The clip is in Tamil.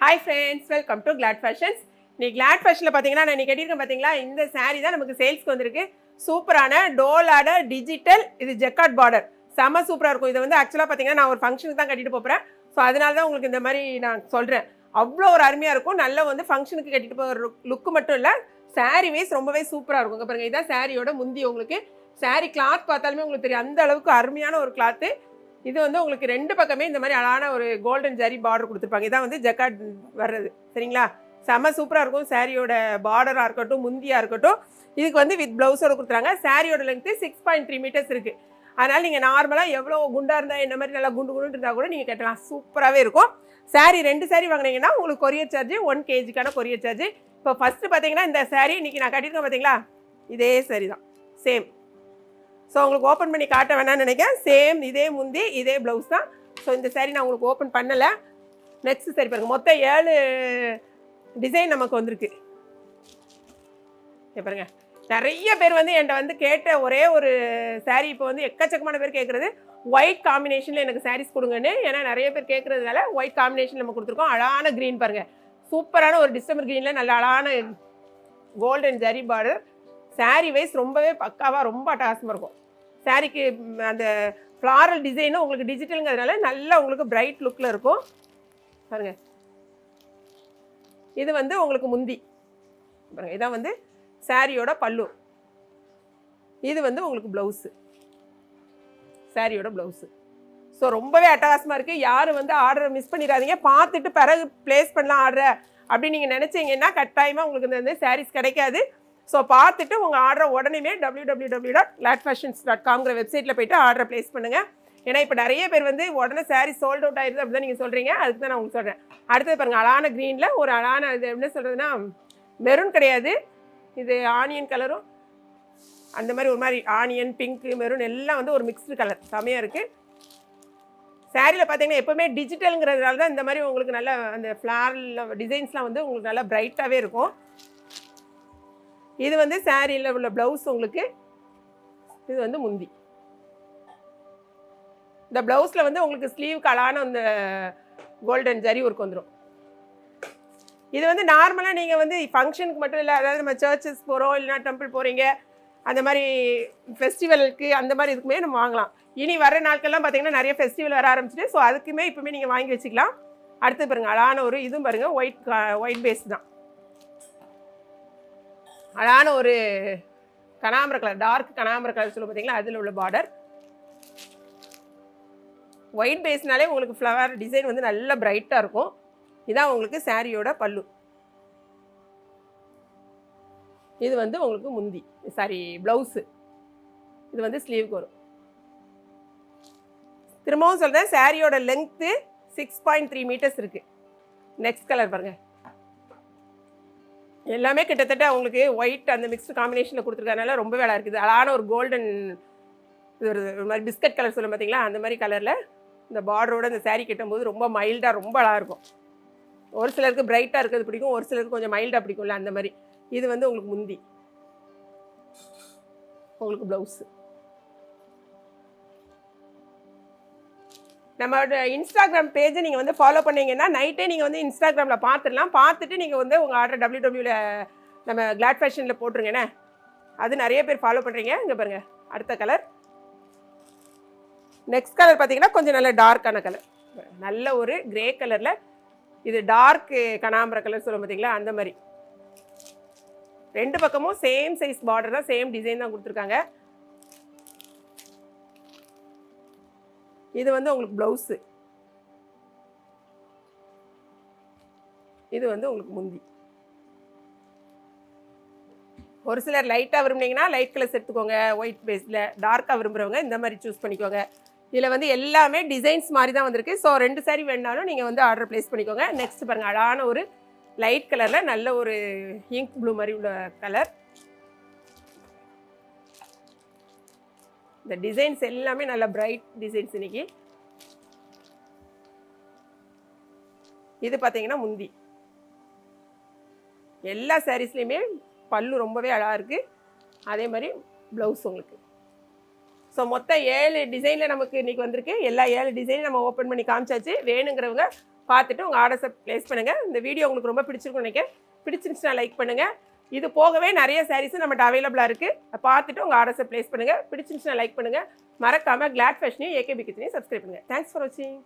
Hi friends welcome to Glad Fashions நீ கிளாட் ஃபேஷனில் பார்த்தீங்கன்னா நான் இன்னைக்கு கட்டியிருக்கேன் பார்த்தீங்களா இந்த saree தான் நமக்கு சேல்ஸ்க்கு வந்திருக்கு. சூப்பரான டோலாட டிஜிட்டல் இது ஜெக்காட் பார்டர் செம சூப்பராக இருக்கும். இதை வந்து ஆக்சுவலாக பார்த்தீங்கன்னா நான் ஒரு ஃபங்க்ஷனுக்கு தான் கட்டிட்டு போகிறேன் ஸோ அதனால தான் உங்களுக்கு இந்த மாதிரி நான் சொல்கிறேன் அவ்வளோ ஒரு அருமையாக இருக்கும். நல்ல வந்து ஃபங்க்ஷனுக்கு கட்டிட்டு போகிற லுக்கு மட்டும் இல்லை saree வைஸ் ரொம்பவே சூப்பராக இருக்கும். பாருங்கள் இதான் சாரியோட முந்தி உங்களுக்கு. Saree கிளாத் பார்த்தாலுமே உங்களுக்கு தெரியும் அந்த அளவுக்கு அருமையான ஒரு கிளாத்து இது வந்து உங்களுக்கு ரெண்டு பக்கமே இந்த மாதிரி அழகான ஒரு கோல்டன் ஜரி பார்டர் கொடுத்துருப்பாங்க. இதான் வந்து ஜக்காட் வர்றது. சரிங்களா? செம சூப்பராக இருக்கும். சாரியோட பார்டராக இருக்கட்டும் முந்தியாக இருக்கட்டும். இதுக்கு வந்து வித் ப்ளவுஸோட கொடுத்துறாங்க சாரியோட length six point three metres இருக்குது அதனால் நீங்கள் நார்மலாக எவ்வளோ குண்டாக இருந்தால் என்ன மாதிரி நல்லா குண்டு குண்டு இருந்தால் கூட நீங்கள் கட்டலாம். சூப்பராகவே இருக்கும். saree ரெண்டு saree வாங்கினீங்கன்னா உங்களுக்கு கொரியர் சார்ஜ் ஒன் கேஜிக்கான கொரியர் சார்ஜ் இப்போ ஃபஸ்ட்டு பார்த்தீங்கன்னா இந்த சாரீ இன்றைக்கி நான் கட்டியிருக்கேன் பார்த்தீங்களா? இதே சரி தான். சேம் ஸோ உங்களுக்கு ஓப்பன் பண்ணி காட்ட வேணாம்னு நினைக்கிறேன். சேம் இதே முந்தி இதே ப்ளவுஸ் தான். ஸோ இந்த saree நான் உங்களுக்கு ஓப்பன் பண்ணலை. நெக்ஸ்ட் சரி பாருங்கள் மொத்தம் ஏழு டிசைன் நமக்கு வந்திருக்கு. பாருங்க. நிறைய பேர் வந்து என்கிட்ட வந்து கேட்ட ஒரே ஒரு சாரீ இப்போ வந்து எக்கச்சக்கமான பேர் கேட்குறது ஒயிட் காம்பினேஷனில் எனக்கு சாரீஸ் கொடுங்கன்னு. ஏன்னா நிறைய பேர் கேட்குறதுனால ஒயிட் காம்பினேஷன் நம்ம கொடுத்துருக்கோம். அழகான க்ரீன் பாருங்கள் சூப்பரான ஒரு டிசம்பர் க்ரீனில் நல்ல அழகான golden zari border saree wise ரொம்பவே பக்காவாக ரொம்ப அட்டகாசமாக இருக்கும். சாரிக்கு அந்த ஃப்ளாரல் டிசைனும் உங்களுக்கு டிஜிட்டலுங்கிறதுனால நல்லா உங்களுக்கு பிரைட் லுக்கில் இருக்கும். பாருங்க. இது வந்து உங்களுக்கு முந்தி. பாருங்க இதான் வந்து சாரியோட பல்லு. இது வந்து உங்களுக்கு ப்ளவுஸு சாரியோட ப்ளவுஸு ஸோ ரொம்பவே அட்டகாசமாக இருக்குது யாரும் வந்து ஆர்டரை மிஸ் பண்ணிடாதீங்க. பார்த்துட்டு பிறகு ப்ளேஸ் பண்ணலாம் ஆர்டரை அப்படின்னு நீங்கள் நினச்சிங்கன்னா கட்டாயமாக உங்களுக்கு இந்த சாரீஸ் கிடைக்காது. ஸோ பார்த்துட்டு உங்கள் ஆர்டரை உடனே W W W dot Glad Fashions dot காம்ங்கிற வெப்சைட்டில் போயிட்டு ஆர்டரை ப்ளேஸ் பண்ணுங்கள் ஏன்னா இப்போ நிறைய பேர் வந்து உடனே சாரீ சோல்ட் அவுட் ஆயிடுது அப்படிதான் நீங்கள் சொல்கிறீங்க அதுக்கு தான் நான் உங்களுக்கு சொல்கிறேன் அடுத்தது பாருங்கள் அழகான க்ரீனில் ஒரு அழகான இது என்ன சொல்கிறதுனா மெரூன் கிடையாது. இது ஆனியன் கலரும் அந்த மாதிரி ஒரு மாதிரி ஆனியன் பிங்க்கு மெரூன் எல்லாம் வந்து ஒரு மிக்ஸ்டு கலர் செமையாக இருக்குது சாரியில் பார்த்தீங்கன்னா எப்போவுமே டிஜிட்டலுங்கிறதுனால தான் இந்த மாதிரி உங்களுக்கு நல்ல அந்த ஃப்ளாரில் டிசைன்ஸ்லாம் வந்து உங்களுக்கு நல்லா பிரைட்டாகவே இருக்கும். இது வந்து சாரியில் உள்ள ப்ளவுஸ் உங்களுக்கு இது வந்து முந்தி. இந்த ப்ளவுஸில் வந்து உங்களுக்கு ஸ்லீவ் கலான அந்த கோல்டன் ஜரி ஒர்க் வந்துடும் இது வந்து நார்மலாக நீங்கள் வந்து ஃபங்க்ஷனுக்கு மட்டும் இல்லை அதாவது நம்ம சர்ச்சஸ் போகிறோம் இல்லைனா டெம்பிள் போகிறீங்க அந்த மாதிரி ஃபெஸ்டிவலுக்கு அந்த மாதிரி இதுக்குமே நம்ம வாங்கலாம். இனி வர நாட்கள்லாம் பார்த்தீங்கன்னா நிறைய ஃபெஸ்டிவல் வர ஆரம்பிச்சிட்டு ஸோ அதுக்குமே இப்போமே நீங்கள் வாங்கி வச்சுக்கலாம். அடுத்து பாருங்கள் அழகான ஒரு இதுவும் பாருங்கள் ஒயிட் ஒயிட் பேஸ் தான். அழகான ஒரு கனாம்பர கலர் டார்க் கனாம்பர கலர் சொல்லு பார்த்தீங்களா அதில் உள்ள பார்டர் ஒயிட் பேஸ்னாலே உங்களுக்கு ஃப்ளவர் டிசைன் வந்து நல்ல பிரைட்டாக இருக்கும். இதான் உங்களுக்கு சாரியோட பல்லு. இது வந்து உங்களுக்கு முந்தி சாரி ப்ளவுஸு இது வந்து ஸ்லீவுக்கு வரும். திரும்பவும் சொல்கிறேன் சாரியோட length six point three metres இருக்குது நெக்ஸ்ட் கலர் பாருங்கள் எல்லாமே கிட்டத்தட்ட உங்களுக்கு ஒயிட் அந்த மிக்ஸ்டு காம்பினேஷனில் கொடுத்துருக்கறனால ரொம்ப வேலை இருக்குது. அழகான ஒரு கோல்டன் இது ஒரு மாதிரி பிஸ்கட் கலர் சொல்லும் பார்த்தீங்களா அந்த மாதிரி கலரில் இந்த பார்டரோட இந்த சேரீ கட்டும்போது ரொம்ப மைல்டாக ரொம்ப அழகாக இருக்கும். ஒரு சிலருக்கு பிரைட்டாக இருக்கிறது பிடிக்கும் ஒரு சிலருக்கு கொஞ்சம் மைல்டாக பிடிக்கும்ல அந்த மாதிரி. இது வந்து உங்களுக்கு முந்தி. உங்களுக்கு ப்ளவுஸு நம்மளோட இன்ஸ்டாகிராம் பேஜை நீங்கள் வந்து ஃபாலோ பண்ணீங்கன்னா நைட்டே நீங்கள் வந்து இன்ஸ்டாகிராமில் பார்த்துடலாம். பார்த்துட்டு நீங்கள் வந்து உங்கள் ஆர்டர் டபிள்யூ டபிள்யூவில் நம்ம கிளாட் ஃபேஷனில் போட்டுருங்கண்ணே அது நிறைய பேர் ஃபாலோ பண்ணுறீங்க இங்கே பாருங்கள் அடுத்த கலர் நெக்ஸ்ட் கலர் பார்த்தீங்கன்னா கொஞ்சம் நல்ல டார்க்கான கலர் நல்ல ஒரு கிரே கலரில் இது டார்க் கனாம்பர கலர் சொல்லும் பார்த்தீங்களா? அந்த மாதிரி. ரெண்டு பக்கமும் சேம் சைஸ் பார்டர் தான் சேம் டிசைன் தான் கொடுத்துருக்காங்க. இது வந்து உங்களுக்கு ப்ளவுஸு இது வந்து உங்களுக்கு முந்தி. ஒரு சிலர் லைட்டாக விரும்புனீங்கன்னா லைட் கலர்ஸ் எடுத்துக்கோங்க. ஒயிட் பேஸில் டார்க்காக விரும்புகிறவங்க இந்த மாதிரி சூஸ் பண்ணிக்கோங்க. இதில் வந்து எல்லாமே டிசைன்ஸ் மாதிரி தான் வந்திருக்கு. ஸோ ரெண்டு சாரி வேணாலும் நீங்கள் வந்து ஆர்டர் ப்ளேஸ் பண்ணிக்கோங்க. நெக்ஸ்ட் பாருங்கள் அழகான ஒரு லைட் கலரில் நல்ல ஒரு இங்க் ப்ளூ மாதிரி உள்ள கலர் இந்த டிசைன்ஸ் எல்லாமே நல்ல பிரைட் டிசைன்ஸ் இன்னைக்கு. இது பார்த்தீங்கன்னா முந்தி. எல்லா சாரீஸ்லேயுமே பல்லு ரொம்பவே அழகாக இருக்குது அதே மாதிரி ப்ளவுஸ் உங்களுக்கு. ஸோ மொத்தம் ஏழு டிசைனில் நமக்கு இன்றைக்கி வந்திருக்கு. எல்லா ஏழு டிசைனும் நம்ம ஓப்பன் பண்ணி காமிச்சாச்சு. வேணுங்கிறவங்க பார்த்துட்டு உங்கள் ஆர்டர்ஸை ப்ளேஸ் பண்ணுங்கள் இந்த வீடியோ உங்களுக்கு ரொம்ப பிடிச்சிருக்கும் நினைக்கிறேன். பிடிச்சிருந்துச்சுன்னா லைக் பண்ணுங்கள் இது போகவே நிறைய சாரீஸ் நம்மகிட்ட அவைலபிளாக இருக்குது பார்த்துட்டு உங்கள் ஆர்டர்ஸை ப்ளேஸ் பண்ணுங்கள் பிடிச்சிருந்துச்சுன்னா லைக் பண்ணுங்கள் மறக்காமல் கிளாட் ஃபேஷனையும் ஏகேபி கிச்சனையும் சப்ஸ்கிரைப் பண்ணுங்கள் தேங்க்ஸ் ஃபார் வாட்சிங்